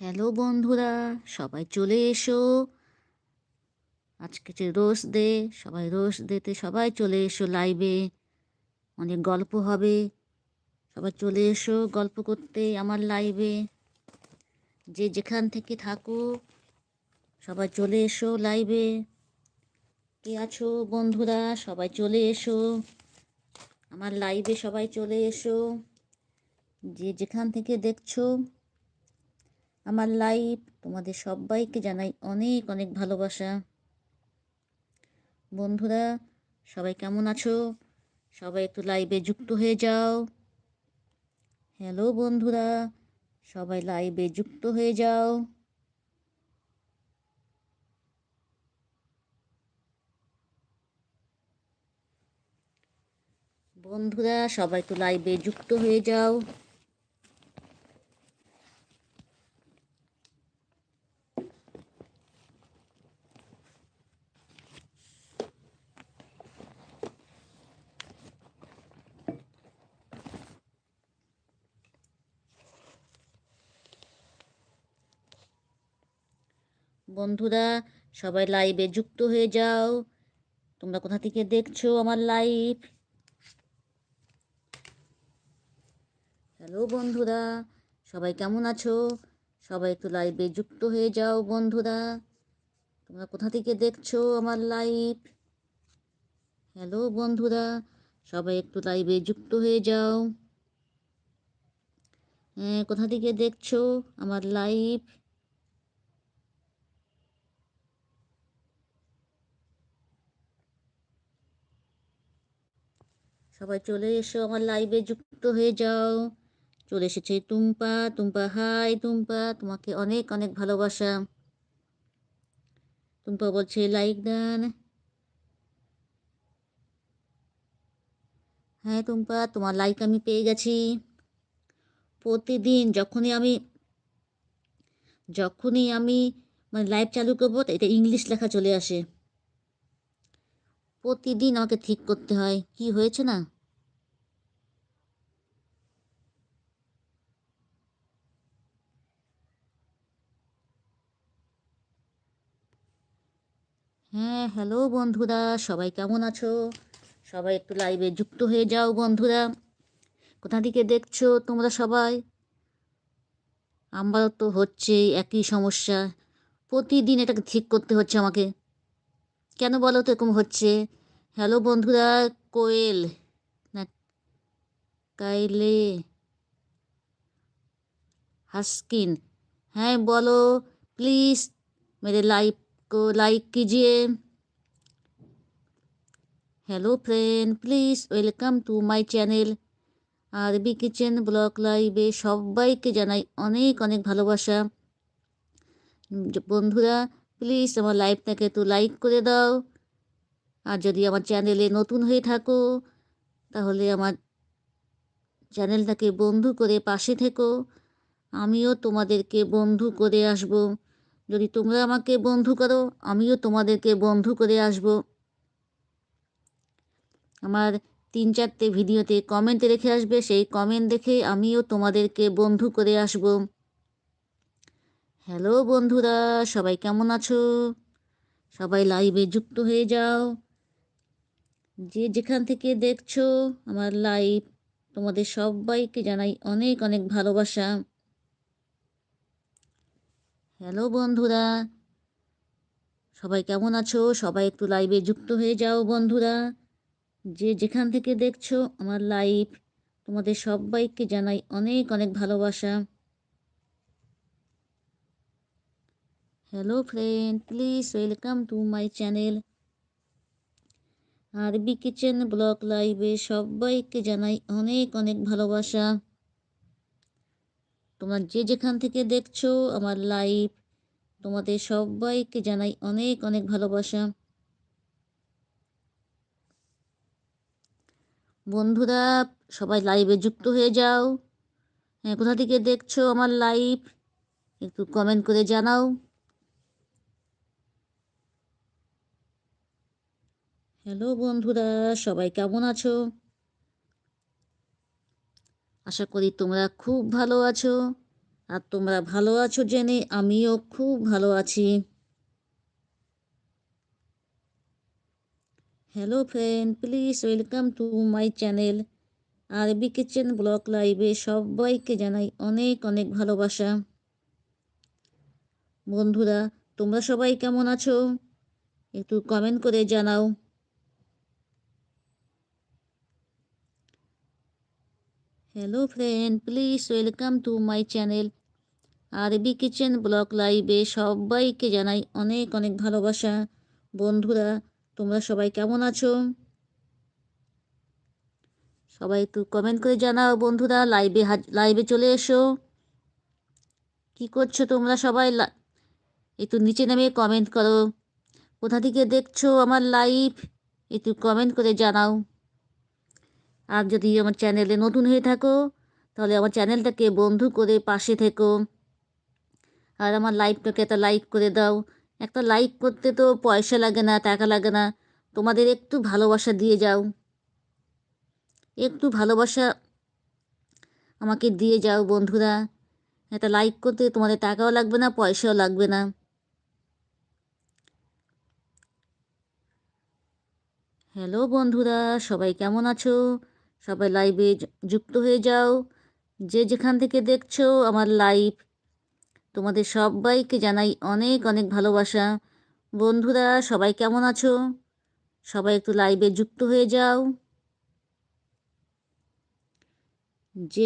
Hello বন্ধুরা, সবাই চলে এসো। আজকে যে রোজ দে সবাই রোজ ডেতে সবাই চলে এসো লাইভে অনেক গল্প হবে। সবাই চলে এসো গল্প করতে আমার লাইভে যে যেখান থেকে থাকো, সবাই চলে এসো লাইভে কে আছো বন্ধুরা, সবাই চলে এসো। আমার লাইভে সবাই চলে এসো। যে যেখান থেকে দেখছ আমার লাইভ তোমাদের সবাইকে জানাই অনেক অনেক ভালোবাসা। বন্ধুরা, সবাই কেমন আছো? সবাই একটু লাইভে যুক্ত হয়ে যাও। হ্যালো বন্ধুরা, সবাই লাইভে যুক্ত হয়ে যাও। বন্ধুরা, সবাই তো লাইভে যুক্ত হয়ে যাও। বন্ধুরা, সবাই লাইভে যুক্ত হয়ে যাও। তোমরা কোথা থেকে দেখছ আমার লাইভ হ্যালো বন্ধুরা, সবাই কেমন আছো? সবাই একটু লাইভে যুক্ত হয়ে যাও বন্ধুরা। তোমরা কোথা থেকে দেখছ আমার লাইভ হ্যালো বন্ধুরা, সবাই একটু লাইভে যুক্ত হয়ে যাও। হ্যাঁ কোথা থেকে দেখছ আমার লাইভ সবাই চলে এসো, আমার লাইভে যুক্ত হয়ে যাও। চলে এসেছে টুম্পা টুম্পা হাই টুম্পা তোমাকে অনেক অনেক ভালোবাসা। টুম্পা বলছে লাইক দেন। হ্যাঁ টুম্পা তোমার লাইক আমি পেয়ে গেছি। প্রতিদিন যখনই আমি যখনই আমি মানে লাইভ চালু করব, এটা ইংলিশ লেখা চলে আসে। প্রতিদিন আমাকে ঠিক করতে হয়। কি হয়েছে না? হ্যাঁ হ্যালো বন্ধুরা, সবাই কেমন আছো? সবাই একটু লাইভে যুক্ত হয়ে যাও বন্ধুরা। কোথা থেকে দেখছ তোমরা সবাই? আমারও তো হচ্ছে একই সমস্যা। প্রতিদিন এটাকে ঠিক করতে হচ্ছে আমাকে। কেন বলো তো এরকম হচ্ছে হ্যালো বন্ধুরা কোয়েল না কাইলে হাস্কিন হ্যাঁ বলো प्लीज़ मेरे लाइव को लाइक कीजिए hello friend please welcome to my channel RB kitchen vlog লাইভে সবাইকে জানাই অনেক অনেক ভালোবাসা বন্ধুরা প্লিজ আমার লাইভটাকে একটু লাইক করে দাও। আর যদি আমার চ্যানেলে নতুন হয়ে থাকো, তাহলে আমার চ্যানেলটাকে বন্ধু করে পাশে থেকো। আমিও তোমাদেরকে বন্ধু করে আসব। যদি তোমরা আমাকে বন্ধু করো, আমিও তোমাদেরকে বন্ধু করে আসব। আমার তিন চারটে ভিডিওতে কমেন্ট রেখে আসবে। সেই কমেন্ট দেখে আমিও তোমাদেরকে বন্ধু করে আসব। হ্যালো বন্ধুরা, সবাই কেমন আছো? সবাই লাইভে যুক্ত হয়ে যাও। যে যেখান থেকে দেখছ আমার লাইভ তোমাদের সবাইকে জানাই অনেক অনেক ভালোবাসা। হ্যালো বন্ধুরা, সবাই কেমন আছো? সবাই একটু লাইভে যুক্ত হয়ে যাও বন্ধুরা। যে যেখান থেকে দেখছ আমার লাইভ তোমাদের সবাইকে জানাই অনেক অনেক ভালোবাসা। Hello friend please welcome to my channel RB kitchen vlog লাইভে সবাইকে জানাই অনেক অনেক ভালোবাসা। তোমরা যে যেখান থেকে দেখছ আমার লাইভ তোমাদের সবাইকে জানাই অনেক অনেক ভালোবাসা। বন্ধুরা, সবাই লাইভে যুক্ত হয়ে যাও। হ্যাঁ কোথা থেকে দেখছ আমার লাইভ একটু কমেন্ট করে জানাও। হ্যালো বন্ধুরা, সবাই কেমন আছো? আশা করি তোমরা খুব ভালো আছো। আর তোমরা ভালো আছো জেনে আমিও খুব ভালো আছি। Hello friend please welcome to my channel RB kitchen vlog লাইভে সবাইকে জানাই অনেক অনেক ভালোবাসা। বন্ধুরা, তোমরা সবাই কেমন আছো? একটু কমেন্ট করে জানাও। Hello friend please welcome to my channel RB kitchen vlog লাইভে সবাইকে জানাই অনেক অনেক ভালোবাসা। বন্ধুরা, তোমরা সবাই কেমন আছো? সবাই একটু কমেন্ট করে জানাও বন্ধুরা লাইভে লাইভে চলে এসো। কি করছ তোমরা সবাই? একটু নিচে নেমে কমেন্ট করো। কোথা থেকে দেখছ আমার লাইভ একটু কমেন্ট করে জানাও। আর যদি আমার চ্যানেলে নতুন হয়ে থাকো, তাহলে আমার চ্যানেলটাকে বন্ধু করে পাশে থেকো। আর আমার লাইভটাকে একটা লাইক করে দাও। একটা লাইক করতে তো পয়সা লাগে না, টাকা লাগে না। তোমাদের একটু ভালোবাসা দিয়ে যাও। একটু ভালোবাসা আমাকে দিয়ে যাও বন্ধুরা। একটা লাইক করতে তোমাদের টাকাও লাগবে না, পয়সাও লাগবে না। হ্যালো বন্ধুরা, সবাই কেমন আছো? সবাই লাইভে যুক্ত হয়ে যাও। যে যেখান থেকে দেখছ আমার লাইভ তোমাদের সবাইকে জানাই অনেক অনেক ভালোবাসা। বন্ধুরা, সবাই কেমন আছো? সবাই একটু লাইভে যুক্ত হয়ে যাও। যে